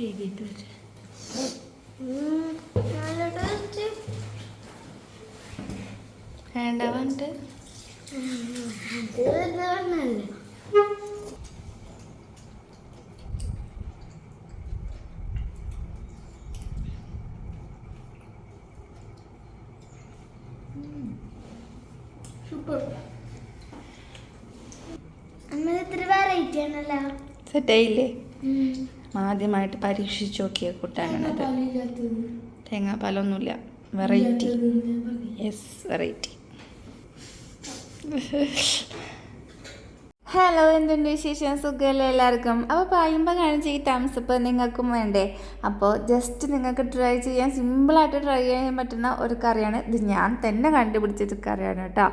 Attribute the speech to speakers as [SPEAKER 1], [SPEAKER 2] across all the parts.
[SPEAKER 1] വൈകിട്ട് വരെ വേണ്ട പറഞ്ഞിട്ട് സെറ്റായില്ലേ ആദ്യമായിട്ട് പരീക്ഷിച്ച് നോക്കിയ കൂട്ടാനാണിത് തേങ്ങാപ്പാലൊന്നുമില്ല വെറൈറ്റി യെസ് വെറൈറ്റി ഹലോ എന്തുണ്ട് വിശേഷം സുഖമല്ലേ എല്ലാവർക്കും അപ്പോൾ പായുമ്പോൾ കാണിച്ച ഈ അപ്പ് നിങ്ങൾക്കും വേണ്ടേ അപ്പോൾ ജസ്റ്റ് നിങ്ങൾക്ക് ട്രൈ ചെയ്യാൻ സിമ്പിളായിട്ട് ട്രൈ ചെയ്യാൻ പറ്റുന്ന ഒരു കറിയാണ് ഇത് ഞാൻ തന്നെ കണ്ടുപിടിച്ചൊരു കറിയാണ് കേട്ടോ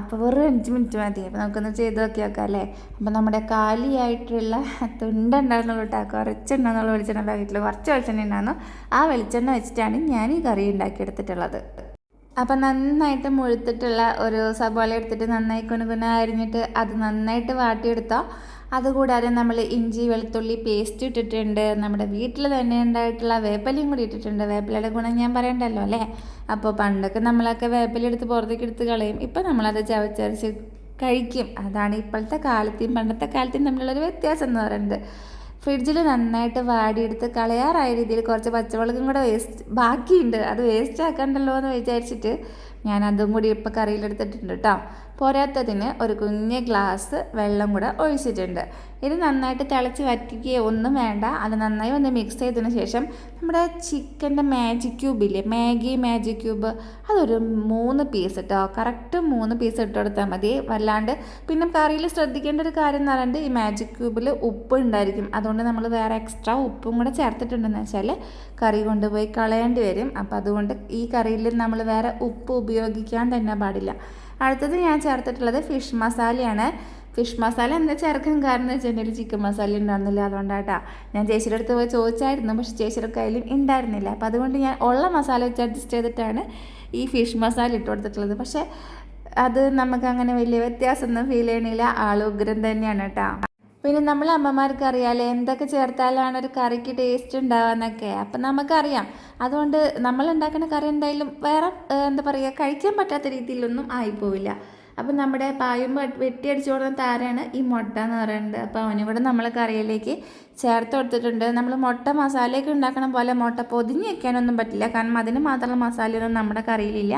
[SPEAKER 1] അപ്പോൾ വെറും അഞ്ച് മിനിറ്റ് മതി അപ്പോൾ നമുക്കൊന്ന് ചെയ്ത് നോക്കി നോക്കാം അല്ലേ അപ്പോൾ നമ്മുടെ കാലിയായിട്ടുള്ള തുണ്ടുണ്ടായിരുന്നുള്ളൂ കേട്ടോ കുറച്ചുണ്ടെന്നുള്ള വെളിച്ചെണ്ണ ഉണ്ടാക്കിയിട്ടുള്ളൂ കുറച്ച് വെളിച്ചെണ്ണ ഉണ്ടായിരുന്നു ആ വെളിച്ചെണ്ണ വെച്ചിട്ടാണ് ഞാൻ ഈ കറി ഉണ്ടാക്കിയെടുത്തിട്ടുള്ളത് അപ്പം നന്നായിട്ട് മുഴുത്തിട്ടുള്ള ഒരു സബോള എടുത്തിട്ട് നന്നായി കുനുകുന അരിഞ്ഞിട്ട് അത് നന്നായിട്ട് വാട്ടിയെടുത്തോ അതുകൂടാതെ നമ്മൾ ഇഞ്ചി വെളുത്തുള്ളി പേസ്റ്റ് ഇട്ടിട്ടുണ്ട് നമ്മുടെ വീട്ടിൽ തന്നെ ഉണ്ടായിട്ടുള്ള വേപ്പലയും കൂടി ഇട്ടിട്ടുണ്ട് വേപ്പിലയുടെ ഗുണം ഞാൻ പറയണ്ടല്ലോ അല്ലേ അപ്പോൾ പണ്ടൊക്കെ നമ്മളൊക്കെ എടുത്ത് പുറത്തേക്ക് എടുത്ത് കളയും ഇപ്പം നമ്മളത് ചവച്ചരച്ച് കഴിക്കും അതാണ് ഇപ്പോഴത്തെ കാലത്തെയും പണ്ടത്തെ കാലത്തെയും തമ്മിലുള്ളൊരു വ്യത്യാസം എന്ന് പറയുന്നത് ഫ്രിഡ്ജിൽ നന്നായിട്ട് വാടിയെടുത്ത് കളയാറായ രീതിയിൽ കുറച്ച് പച്ചവെള്ളം കൂടെ വേസ്റ്റ് ബാക്കിയുണ്ട് അത് വേസ്റ്റ് ആക്കണ്ടല്ലോ എന്ന് വിചാരിച്ചിട്ട് ഞാൻ അതും കൂടി ഇപ്പോൾ കറിയിലെടുത്തിട്ടുണ്ട് കേട്ടോ പോരാത്തതിന് ഒരു കുഞ്ഞ് ഗ്ലാസ് വെള്ളം കൂടെ ഒഴിച്ചിട്ടുണ്ട് ഇത് നന്നായിട്ട് തിളച്ച് വറ്റിക്കുകയോ ഒന്നും വേണ്ട അത് നന്നായി ഒന്ന് മിക്സ് ചെയ്തതിന് ശേഷം നമ്മുടെ ചിക്കൻ്റെ മാജിക് ക്യൂബില്ലേ മാഗി മാജിക് ക്യൂബ് അതൊരു മൂന്ന് പീസ് ഇട്ടോ കറക്റ്റ് മൂന്ന് പീസ് ഇട്ട് കൊടുത്താൽ മതി വല്ലാണ്ട് പിന്നെ കറിയിൽ ശ്രദ്ധിക്കേണ്ട ഒരു കാര്യം എന്ന് പറയുന്നത് ഈ മാജിക് ക്യൂബിൽ ഉപ്പ് ഉണ്ടായിരിക്കും അതുകൊണ്ട് നമ്മൾ വേറെ എക്സ്ട്രാ ഉപ്പും കൂടെ ചേർത്തിട്ടുണ്ടെന്ന് വെച്ചാൽ കറി കൊണ്ടുപോയി കളയേണ്ടി വരും അപ്പോൾ അതുകൊണ്ട് ഈ കറിയിൽ നമ്മൾ വേറെ ഉപ്പ് ഉപയോഗിക്കാൻ തന്നെ പാടില്ല അടുത്തത് ഞാൻ ചേർത്തിട്ടുള്ളത് ഫിഷ് മസാലയാണ് ഫിഷ് മസാല എന്താ ചേർക്കാൻ കാരണം വെച്ചിട്ടുണ്ടെങ്കിൽ ചിക്കൻ മസാല ഉണ്ടായിരുന്നില്ല അതുകൊണ്ടാട്ടാ ഞാൻ ചേച്ചിയുടെ അടുത്ത് പോയി ചോദിച്ചായിരുന്നു പക്ഷെ ചേച്ചിയുടെ കയ്യിലും ഉണ്ടായിരുന്നില്ല അപ്പം അതുകൊണ്ട് ഞാൻ ഉള്ള മസാല വെച്ച് അഡ്ജസ്റ്റ് ചെയ്തിട്ടാണ് ഈ ഫിഷ് മസാല ഇട്ട് കൊടുത്തിട്ടുള്ളത് പക്ഷേ അത് നമുക്ക് അങ്ങനെ വലിയ വ്യത്യാസമൊന്നും ഫീൽ ചെയ്യണില്ല ആളുഗ്രം തന്നെയാണ് കേട്ടോ പിന്നെ നമ്മൾ അമ്മമാർക്ക് അറിയാമല്ലോ എന്തൊക്കെ ചേർത്താലാണ് ഒരു കറിക്ക് ടേസ്റ്റ് ഉണ്ടാവുക അപ്പം നമുക്കറിയാം അതുകൊണ്ട് നമ്മൾ ഉണ്ടാക്കുന്ന കറി എന്തായാലും വേറെ എന്താ പറയുക കഴിക്കാൻ പറ്റാത്ത രീതിയിലൊന്നും ആയിപ്പോവില്ല അപ്പം നമ്മുടെ പായും വെട്ടിയടിച്ചു കൊടുക്കുന്ന താരമാണ് ഈ മുട്ട എന്ന് പറയുന്നത് അപ്പോൾ അവനിവിടെ നമ്മൾ കറിയിലേക്ക് ചേർത്ത് കൊടുത്തിട്ടുണ്ട് നമ്മൾ മുട്ട മസാലയൊക്കെ ഉണ്ടാക്കണ പോലെ മുട്ട പൊതിഞ്ഞ് വെക്കാനൊന്നും പറ്റില്ല കാരണം അതിന് മാത്രമുള്ള മസാലയൊന്നും നമ്മുടെ കറിയിലില്ല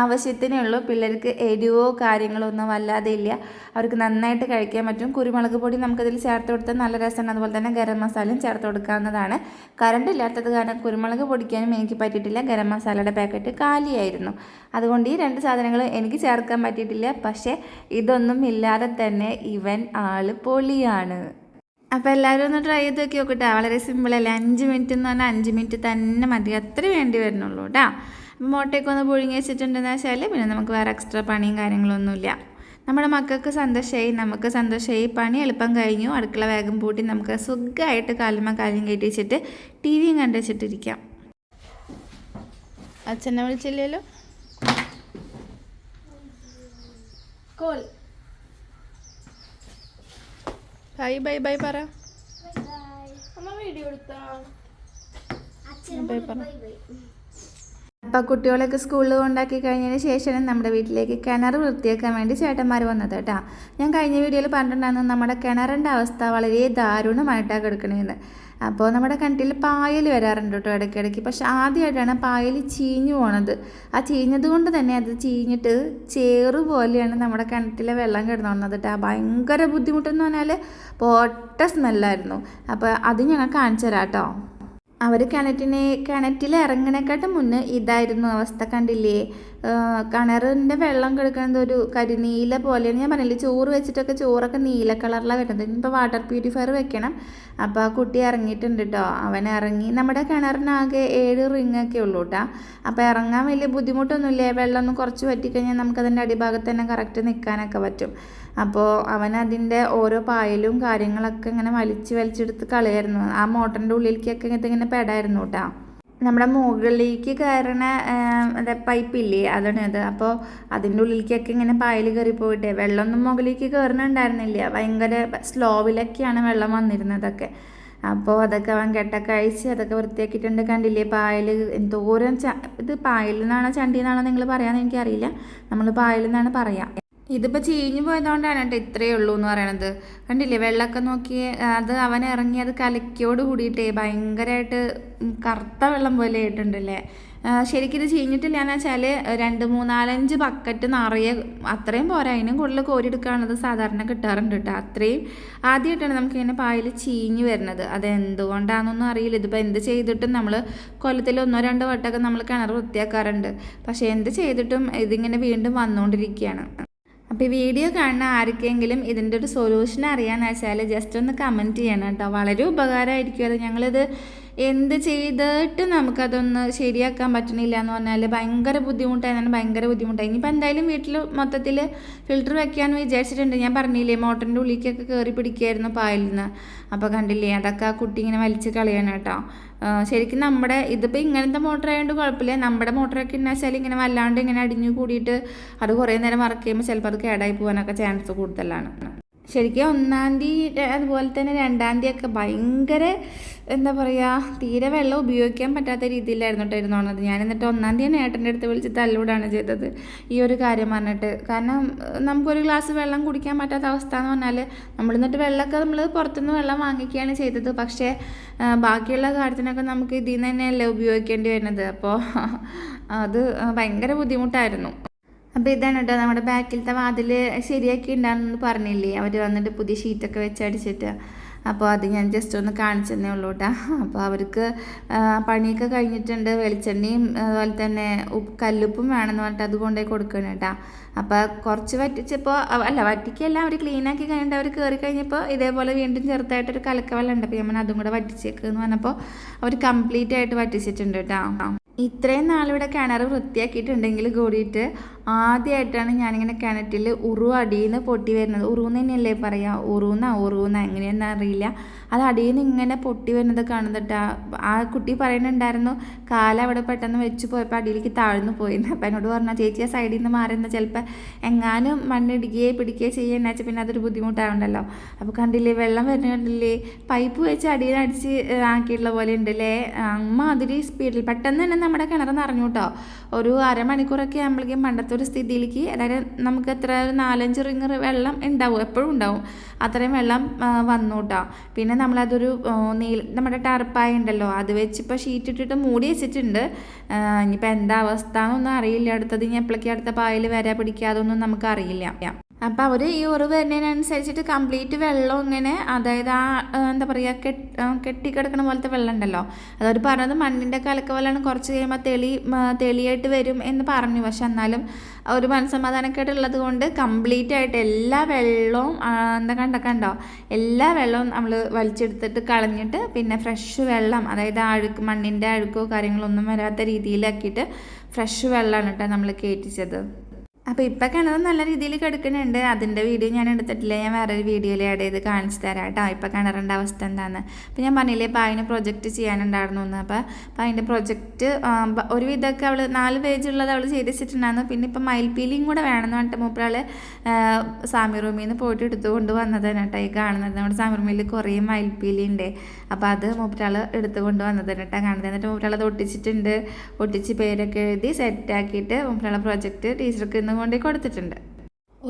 [SPEAKER 1] ആവശ്യത്തിനേ ഉള്ളൂ പിള്ളേർക്ക് എരിവോ കാര്യങ്ങളോ ഒന്നും വല്ലാതെ ഇല്ല അവർക്ക് നന്നായിട്ട് കഴിക്കാൻ പറ്റും കുരുമുളക് പൊടി നമുക്കതിൽ ചേർത്ത് കൊടുത്താൽ നല്ല രസമാണ് അതുപോലെ തന്നെ ഗരം മസാലയും ചേർത്ത് കൊടുക്കാവുന്നതാണ് കറണ്ട് ഇല്ലാത്തത് കാരണം കുരുമുളക് പൊടിക്കാനും എനിക്ക് പറ്റിയിട്ടില്ല ഗരം മസാലയുടെ പാക്കറ്റ് കാലിയായിരുന്നു അതുകൊണ്ട് ഈ രണ്ട് സാധനങ്ങൾ എനിക്ക് ചേർക്കാൻ പറ്റിയിട്ടില്ല പക്ഷേ ഇതൊന്നും ഇല്ലാതെ തന്നെ ഇവൻ ആൾ പൊളിയാണ് അപ്പോൾ എല്ലാവരും ഒന്ന് ട്രൈ ചെയ്ത് നോക്കി നോക്കട്ടെ വളരെ സിമ്പിളല്ലേ അഞ്ച് മിനിറ്റ് എന്ന് പറഞ്ഞാൽ അഞ്ച് മിനിറ്റ് തന്നെ മതി അത്ര വേണ്ടി വരുന്നുള്ളൂ കേട്ടോ അപ്പോൾ മുട്ടയൊക്കെ ഒന്ന് പുഴുങ്ങി വെച്ചിട്ടുണ്ടെന്ന് വെച്ചാൽ പിന്നെ നമുക്ക് വേറെ എക്സ്ട്രാ പണിയും കാര്യങ്ങളൊന്നുമില്ല നമ്മുടെ മക്കൾക്ക് സന്തോഷമായി നമുക്ക് സന്തോഷമായി പണി എളുപ്പം കഴിഞ്ഞു അടുക്കള വേഗം പൂട്ടി നമുക്ക് സുഖമായിട്ട് കാലുമ കാലും കയറ്റി വെച്ചിട്ട് ടി വിയും കണ്ടു വെച്ചിട്ടിരിക്കാം അച്ഛനെ വിളിച്ചില്ലല്ലോ കോൾ ഹായ് ബൈ ബൈ പറ ബൈ പറ അപ്പം കുട്ടികളൊക്കെ സ്കൂളിൽ കൊണ്ടാക്കി കഴിഞ്ഞതിന് ശേഷം നമ്മുടെ വീട്ടിലേക്ക് കിണർ വൃത്തിയാക്കാൻ വേണ്ടി ചേട്ടന്മാർ വന്നത് കേട്ടാ ഞാൻ കഴിഞ്ഞ വീഡിയോയിൽ പറഞ്ഞിട്ടുണ്ടായിരുന്നു നമ്മുടെ കിണറിന്റെ അവസ്ഥ വളരെ ദാരുണമായിട്ടാണ് കിടക്കണേന്ന് അപ്പോൾ നമ്മുടെ കിണറ്റിൽ പായൽ വരാറുണ്ട് കേട്ടോ ഇടയ്ക്കിടയ്ക്ക് പക്ഷെ ആദ്യമായിട്ടാണ് പായൽ ചീഞ്ഞു പോണത് ആ ചീഞ്ഞത് കൊണ്ട് തന്നെ അത് ചീഞ്ഞിട്ട് ചേറ് പോലെയാണ് നമ്മുടെ കിണറ്റിലെ വെള്ളം കിടന്നുകൊണ്ടത് കേട്ടോ ഭയങ്കര ബുദ്ധിമുട്ടെന്ന് പറഞ്ഞാൽ പൊട്ട സ്മെല്ലായിരുന്നു അപ്പോൾ അത് ഞങ്ങൾ കാണിച്ചു തരാം കേട്ടോ അവർ കിണറ്റിനെ കിണറ്റിൽ ഇറങ്ങണേക്കാട്ട് മുന്നേ ഇതായിരുന്നു അവസ്ഥ കണ്ടില്ലേ കിണറിൻ്റെ വെള്ളം കിടക്കുന്നത് ഒരു കരിനീല പോലെയാണ് ഞാൻ പറഞ്ഞില്ലേ ചോറ് വെച്ചിട്ടൊക്കെ ചോറൊക്കെ നീല കളറിലാണ് വരുന്നത് ഇനിയിപ്പോൾ വാട്ടർ പ്യൂരിഫയർ വെക്കണം അപ്പോൾ ആ കുട്ടി ഇറങ്ങിയിട്ടുണ്ട് കേട്ടോ അവൻ ഇറങ്ങി നമ്മുടെ കിണറിനാകെ ഏഴ് റിങ്ങൊക്കെ ഉള്ളൂ കേട്ടോ അപ്പോൾ ഇറങ്ങാൻ വലിയ ബുദ്ധിമുട്ടൊന്നുമില്ല വെള്ളം ഒന്ന് കുറച്ച് പറ്റിക്കഴിഞ്ഞാൽ നമുക്കതിൻ്റെ അടിഭാഗത്ത് തന്നെ കറക്റ്റ് നിൽക്കാനൊക്കെ പറ്റും അപ്പോൾ അവൻ അതിൻ്റെ ഓരോ പായലും കാര്യങ്ങളൊക്കെ ഇങ്ങനെ വലിച്ച് വലിച്ചെടുത്ത് കളയായിരുന്നു ആ മോട്ടറിൻ്റെ ഉള്ളിലേക്കൊക്കെ ഇങ്ങനെ പെടായിരുന്നു കേട്ടോ നമ്മുടെ മുകളിലേക്ക് കയറണ അതേ പൈപ്പില്ലേ അതാണ് അത് അപ്പോൾ അതിൻ്റെ ഉള്ളിലേക്കൊക്കെ ഇങ്ങനെ പായൽ കയറി പോയിട്ട് വെള്ളമൊന്നും മുകളിലേക്ക് കയറണുണ്ടായിരുന്നില്ല ഭയങ്കര സ്ലോവിലൊക്കെയാണ് വെള്ളം വന്നിരുന്നതൊക്കെ അപ്പോൾ അതൊക്കെ അവൻ കെട്ടൊക്കെ അഴിച്ച് അതൊക്കെ വൃത്തിയാക്കിയിട്ടുണ്ട് കണ്ടില്ലേ പായൽ എന്തോരം ഇത് പായലിൽ നിന്നാണോ ചണ്ടി നിന്നാണോ നിങ്ങൾ പറയാമെന്ന് എനിക്കറിയില്ല നമ്മൾ പായലിൽ നിന്നാണ് പറയാം ഇതിപ്പോൾ ചീഞ്ഞു പോയതുകൊണ്ടാണ് കേട്ടോ ഇത്രയേ ഉള്ളൂ എന്ന് പറയണത് കണ്ടില്ലേ വെള്ളമൊക്കെ നോക്കി അത് അവൻ ഇറങ്ങി അത് കലക്കിയോട് കൂടിയിട്ടേ ഭയങ്കരമായിട്ട് കറുത്ത വെള്ളം പോലെ ആയിട്ടുണ്ടല്ലേ ശരിക്കും ഇത് ചീഞ്ഞിട്ടില്ല എന്ന് വെച്ചാൽ രണ്ട് മൂന്നാലഞ്ച് ബക്കറ്റ് നിറയെ അത്രയും പോരാ അതിനും കൂടുതൽ കോരിയെടുക്കുകയാണത് സാധാരണ കിട്ടാറുണ്ട് കേട്ടോ അത്രയും ആദ്യമായിട്ടാണ് നമുക്കിങ്ങനെ പായൽ ചീഞ്ഞ് വരുന്നത് അത് എന്തുകൊണ്ടാണെന്നൊന്നും അറിയില്ല ഇതിപ്പോൾ എന്ത് ചെയ്തിട്ടും നമ്മൾ കൊല്ലത്തിൽ ഒന്നോ രണ്ടോ വട്ടമൊക്കെ നമ്മൾ കിണർ വൃത്തിയാക്കാറുണ്ട് പക്ഷേ എന്ത് ചെയ്തിട്ടും ഇതിങ്ങനെ വീണ്ടും വന്നുകൊണ്ടിരിക്കുകയാണ് അപ്പോൾ വീഡിയോ കാണുന്ന ആർക്കെങ്കിലും ഇതിൻ്റെ ഒരു സൊല്യൂഷൻ അറിയാമെന്ന് വെച്ചാൽ ജസ്റ്റ് ഒന്ന് കമൻറ്റ് ചെയ്യണം കേട്ടോ വളരെ ഉപകാരമായിരിക്കും അത് ഞങ്ങളിത് എന്ത് ചെയ്തിട്ട് നമുക്കതൊന്ന് ശരിയാക്കാൻ പറ്റണില്ല എന്ന് പറഞ്ഞാൽ ഭയങ്കര ബുദ്ധിമുട്ടായിരുന്നു ഭയങ്കര ബുദ്ധിമുട്ടായി ഇനിയിപ്പോൾ എന്തായാലും വീട്ടിൽ മൊത്തത്തിൽ ഫിൽറ്റർ വെക്കാമെന്ന് വിചാരിച്ചിട്ടുണ്ട് ഞാൻ പറഞ്ഞില്ലേ മോട്ടറിൻ്റെ ഉള്ളിലേക്കൊക്കെ കയറി പിടിക്കുകയായിരുന്നു പായൽ നിന്ന് അപ്പോൾ കണ്ടില്ലേ അതൊക്കെ ആ കുട്ടി ഇങ്ങനെ വലിച്ച് കളയാണ് കേട്ടോ ശരിക്കും നമ്മുടെ ഇതിപ്പോൾ ഇങ്ങനത്തെ മോട്ടർ ആയതുകൊണ്ട് കുഴപ്പമില്ല നമ്മുടെ മോട്ടറൊക്കെ എന്ന് വെച്ചാൽ ഇങ്ങനെ വല്ലാണ്ട് ഇങ്ങനെ അടിഞ്ഞു കൂടിയിട്ട് അത് കുറേ നേരം വർക്ക് ചെയ്യുമ്പോൾ ചിലപ്പോൾ അത് കേടായി പോകാനൊക്കെ ചാൻസ് കൂടുതലാണ് ശരിക്കും ഒന്നാം തീയതി അതുപോലെ തന്നെ രണ്ടാം തീയതി ഒക്കെ ഭയങ്കര എന്താ പറയുക തീരെ വെള്ളം ഉപയോഗിക്കാൻ പറ്റാത്ത രീതിയിലായിരുന്നു കേട്ടോ ഇരുന്നത് ഞാൻ എന്നിട്ട് ഒന്നാം തീയതി ഏട്ടൻ്റെ അടുത്ത് വിളിച്ച് തല്ലൂടാണ് ചെയ്തത് ഈ ഒരു കാര്യം പറഞ്ഞിട്ട് കാരണം നമുക്കൊരു ഗ്ലാസ് വെള്ളം കുടിക്കാൻ പറ്റാത്ത അവസ്ഥ എന്ന് പറഞ്ഞാൽ നമ്മൾ എന്നിട്ട് വെള്ളമൊക്കെ നമ്മൾ പുറത്തുനിന്ന് വെള്ളം വാങ്ങിക്കുകയാണ് ചെയ്തത് പക്ഷേ ബാക്കിയുള്ള കാര്യത്തിനൊക്കെ നമുക്ക് ഇതിൽ നിന്ന് തന്നെയല്ലേ ഉപയോഗിക്കേണ്ടി വരുന്നത് അപ്പോൾ അത് ഭയങ്കര ബുദ്ധിമുട്ടായിരുന്നു അപ്പോൾ ഇതാണ് കേട്ടോ നമ്മുടെ ബാക്കിലത്തെ വാതിൽ ശരിയാക്കി ഉണ്ടാകുന്നു പറഞ്ഞില്ലേ അവർ വന്നിട്ട് പുതിയ ഷീറ്റൊക്കെ വെച്ചടിച്ചിട്ട് അപ്പോൾ അത് ഞാൻ ജസ്റ്റ് ഒന്ന് കാണിച്ചെന്നേ ഉള്ളൂ കേട്ടോ അപ്പോൾ അവർക്ക് പണിയൊക്കെ കഴിഞ്ഞിട്ടുണ്ട് വെളിച്ചെണ്ണയും അതുപോലെ തന്നെ ഉപ്പ് കല്ലുപ്പും വേണമെന്ന് പറഞ്ഞിട്ട് അത് കൊണ്ടുപോയി കൊടുക്കണം കേട്ടോ അപ്പോൾ കുറച്ച് വറ്റിച്ചപ്പോൾ അല്ല വറ്റിക്കല്ല അവർ ക്ലീനാക്കി കഴിഞ്ഞിട്ട് അവർ കയറി കഴിഞ്ഞപ്പോൾ ഇതേപോലെ വീണ്ടും ചെറുതായിട്ടൊരു കലക്കവെള്ളം ഉണ്ട് അപ്പോൾ ഞമ്മൾ അതും കൂടെ വറ്റിച്ചേക്കെന്ന് പറഞ്ഞപ്പോൾ അവർ കംപ്ലീറ്റ് ആയിട്ട് വറ്റിച്ചിട്ടുണ്ട് കേട്ടോ ഇത്രയും നാളിവിടെ കിണർ വൃത്തിയാക്കിയിട്ടുണ്ടെങ്കിൽ കൂടിയിട്ട് ആദ്യമായിട്ടാണ് ഞാനിങ്ങനെ കിണറ്റിൽ ഉറു അടിയിൽ നിന്ന് പൊട്ടി വരുന്നത് ഉറുന്ന് തന്നെയല്ലേ പറയുക ഉറുന്ന ഉറുന്ന എങ്ങനെയെന്ന് അറിയില്ല അത് അടിയിൽ നിന്ന് ഇങ്ങനെ പൊട്ടി വരുന്നത് കാണുന്നിട്ട് ആ കുട്ടി പറയുന്നുണ്ടായിരുന്നു കാല അവിടെ പെട്ടെന്ന് വെച്ച് പോയപ്പോൾ അടിയിലേക്ക് താഴ്ന്നു പോയിരുന്നു അപ്പം എന്നോട് പറഞ്ഞാൽ ചേച്ചി ആ സൈഡിൽ നിന്ന് മാറുന്ന ചിലപ്പോൾ എങ്ങാനും മണ്ണിടുകയെ പിടിക്കുകയോ ചെയ്യുക വെച്ചാൽ പിന്നെ അതൊരു ബുദ്ധിമുട്ടാവുണ്ടല്ലോ അപ്പോൾ കണ്ടില്ലേ വെള്ളം വരുന്ന കണ്ടില്ലേ പൈപ്പ് വെച്ച് അടിയിൽ അടിച്ച് ആക്കിയിട്ടുള്ള പോലെ ഉണ്ടല്ലേ അമ്മ അതിൽ സ്പീഡിൽ പെട്ടെന്ന് തന്നെ നമ്മുടെ കിണർ നിറഞ്ഞു കേട്ടോ ഒരു അരമണിക്കൂറൊക്കെ ആകുമ്പോഴേക്കും പണ്ടത്തെ പറ്റാത്തൊരു സ്ഥിതിയിലേക്ക് അതായത് നമുക്ക് എത്ര ഒരു നാലഞ്ച് റിങ്ങർ വെള്ളം ഉണ്ടാവും എപ്പോഴും ഉണ്ടാവും അത്രയും വെള്ളം വന്നു പിന്നെ നമ്മളതൊരു നീല നമ്മുടെ ടർപ്പായ ഉണ്ടല്ലോ അത് വെച്ചിപ്പോൾ ഷീറ്റ് ഇട്ടിട്ട് മൂടി വെച്ചിട്ടുണ്ട് ഇനിയിപ്പോൾ എന്താ അവസ്ഥ എന്നൊന്നും അറിയില്ല അടുത്തത് ഇനി എപ്പോഴൊക്കെ അടുത്ത പായൽ വരെ പിടിക്കാതൊന്നും നമുക്ക് അറിയില്ല അപ്പം അവർ ഈ ഉറവ് തന്നതിനനുസരിച്ചിട്ട് കംപ്ലീറ്റ് വെള്ളം ഇങ്ങനെ അതായത് ആ എന്താ പറയുക കെട്ടി കെട്ടിക്കിടക്കണ പോലത്തെ വെള്ളം ഉണ്ടല്ലോ അതവർ പറഞ്ഞത് മണ്ണിൻ്റെ കലക്ക വെള്ളമാണ് കുറച്ച് കഴിയുമ്പോൾ തെളി തെളിയായിട്ട് വരും എന്ന് പറഞ്ഞു പക്ഷെ എന്നാലും ഒരു മനസ്സമാധാനമൊക്കെ ഉള്ളത് കൊണ്ട് കംപ്ലീറ്റ് ആയിട്ട് എല്ലാ വെള്ളവും എന്താ കണ്ട കണ്ടോ എല്ലാ വെള്ളവും നമ്മൾ വലിച്ചെടുത്തിട്ട് കളഞ്ഞിട്ട് പിന്നെ ഫ്രഷ് വെള്ളം അതായത് അഴുക്ക് മണ്ണിൻ്റെ അഴുക്കോ കാര്യങ്ങളൊന്നും വരാത്ത രീതിയിലാക്കിയിട്ട് ഫ്രഷ് വെള്ളമാണ് കേട്ടോ നമ്മൾ കയറ്റിച്ചത് അപ്പോൾ ഇപ്പോൾ കിണറ് നല്ല രീതിയിൽ കിടക്കുന്നുണ്ട് അതിൻ്റെ വീഡിയോ ഞാൻ എടുത്തിട്ടില്ല ഞാൻ വേറൊരു വീഡിയോയിൽ ആഡ് ചെയ്ത് കാണിച്ചു തരാം കേട്ടോ ഇപ്പോൾ കിണറിൻ്റെ അവസ്ഥ എന്താണെന്ന് അപ്പോൾ ഞാൻ പറഞ്ഞില്ലേ അപ്പോൾ അതിന് പ്രൊജക്റ്റ് ചെയ്യാനുണ്ടായിരുന്നു എന്ന് അപ്പോൾ അപ്പോൾ അതിൻ്റെ പ്രൊജക്റ്റ് വിധമൊക്കെ അവൾ നാല് പേജുള്ളത് അവൾ ചെയ്ത് വെച്ചിട്ടുണ്ടായിരുന്നു പിന്നെ ഇപ്പോൾ മയിൽപ്പീലിയും കൂടെ വേണമെന്ന് പറഞ്ഞിട്ട് മൂപ്പരാൾ സാമി റൂമിൽ നിന്ന് പോയിട്ട് എടുത്തു വന്നതാണ് കേട്ടോ ഈ കാണുന്നത് നമ്മുടെ സാമി റൂമിൽ കുറേ മയിൽപ്പീലി ഉണ്ട് അപ്പോൾ അത് മൂപ്പറ്റാൾ എടുത്തു കൊണ്ടുവന്നത് വന്നത് കേട്ടാ കാണുന്നത് എന്നിട്ട് മൂപ്പറ്റാൾ അത് ഒട്ടിച്ചിട്ടുണ്ട് ഒട്ടിച്ച് പേരൊക്കെ എഴുതി സെറ്റാക്കിയിട്ട് മൂപ്പറ്റാളെ പ്രോജക്റ്റ് ടീച്ചർക്ക് ഇന്ന് കൊണ്ടു കൊടുത്തിട്ടുണ്ട്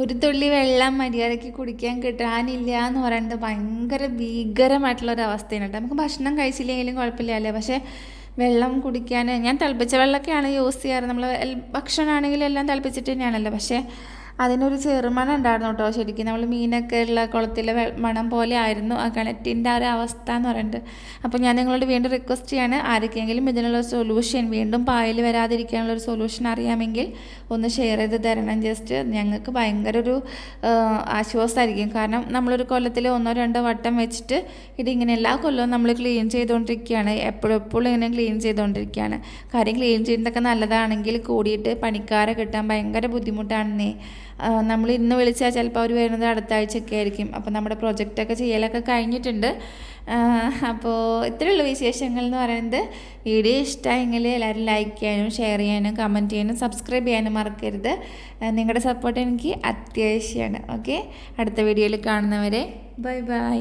[SPEAKER 1] ഒരു തുള്ളി വെള്ളം മര്യാദയ്ക്ക് കുടിക്കാൻ കിട്ടാനില്ല എന്ന് പറയുന്നത് ഭയങ്കര ഭീകരമായിട്ടുള്ള ഒരു അവസ്ഥയാണ് കേട്ടോ നമുക്ക് ഭക്ഷണം കഴിച്ചില്ലെങ്കിലും കുഴപ്പമില്ല പക്ഷേ വെള്ളം കുടിക്കാൻ ഞാൻ തിളപ്പിച്ച വെള്ളമൊക്കെയാണ് യൂസ് ചെയ്യാറ് നമ്മൾ ഭക്ഷണമാണെങ്കിലും എല്ലാം തിളപ്പിച്ചിട്ട് തന്നെയാണല്ലോ പക്ഷേ അതിനൊരു ചെറുമണം ഉണ്ടായിരുന്നു കേട്ടോ ശരിക്കും നമ്മൾ മീനൊക്കെ ഉള്ള കുളത്തിലെ മണം പോലെ ആയിരുന്നു ആ കിണറ്റിൻ്റെ ആ ഒരു അവസ്ഥ എന്ന് പറയുന്നത് അപ്പോൾ ഞാൻ നിങ്ങളോട് വീണ്ടും റിക്വസ്റ്റ് ചെയ്യാണ് ആർക്കെങ്കിലും ഇതിനുള്ള സൊല്യൂഷൻ വീണ്ടും പായൽ വരാതിരിക്കാനുള്ള ഒരു സൊല്യൂഷൻ അറിയാമെങ്കിൽ ഒന്ന് ഷെയർ ചെയ്ത് തരണം ജസ്റ്റ് ഞങ്ങൾക്ക് ഭയങ്കര ഒരു ആശ്വാസമായിരിക്കും കാരണം നമ്മളൊരു കൊല്ലത്തിൽ ഒന്നോ രണ്ടോ വട്ടം വെച്ചിട്ട് ഇതിങ്ങനെ എല്ലാ കൊല്ലവും നമ്മൾ ക്ലീൻ ചെയ്തുകൊണ്ടിരിക്കുകയാണ് എപ്പോഴും എപ്പോഴും ഇങ്ങനെ ക്ലീൻ ചെയ്തുകൊണ്ടിരിക്കുകയാണ് കാര്യം ക്ലീൻ ചെയ്യുന്നതൊക്കെ നല്ലതാണെങ്കിൽ കൂടിയിട്ട് പണിക്കാരെ കിട്ടാൻ ഭയങ്കര ബുദ്ധിമുട്ടാണെന്നേ നമ്മൾ ഇന്ന് വിളിച്ചാൽ ചിലപ്പോൾ അവർ വരുന്നത് അടുത്ത ആഴ്ചയൊക്കെ ആയിരിക്കും അപ്പോൾ നമ്മുടെ പ്രൊജക്റ്റൊക്കെ ചെയ്യലൊക്കെ കഴിഞ്ഞിട്ടുണ്ട് അപ്പോൾ ഇത്രയുള്ള വിശേഷങ്ങൾ എന്ന് പറയുന്നത് വീഡിയോ ഇഷ്ടമായെങ്കിൽ എല്ലാവരും ലൈക്ക് ചെയ്യാനും ഷെയർ ചെയ്യാനും കമൻറ്റ് ചെയ്യാനും സബ്സ്ക്രൈബ് ചെയ്യാനും മറക്കരുത് നിങ്ങളുടെ സപ്പോർട്ട് എനിക്ക് അത്യാവശ്യമാണ് ഓക്കെ അടുത്ത വീഡിയോയിൽ കാണുന്നവരെ ബൈ ബൈ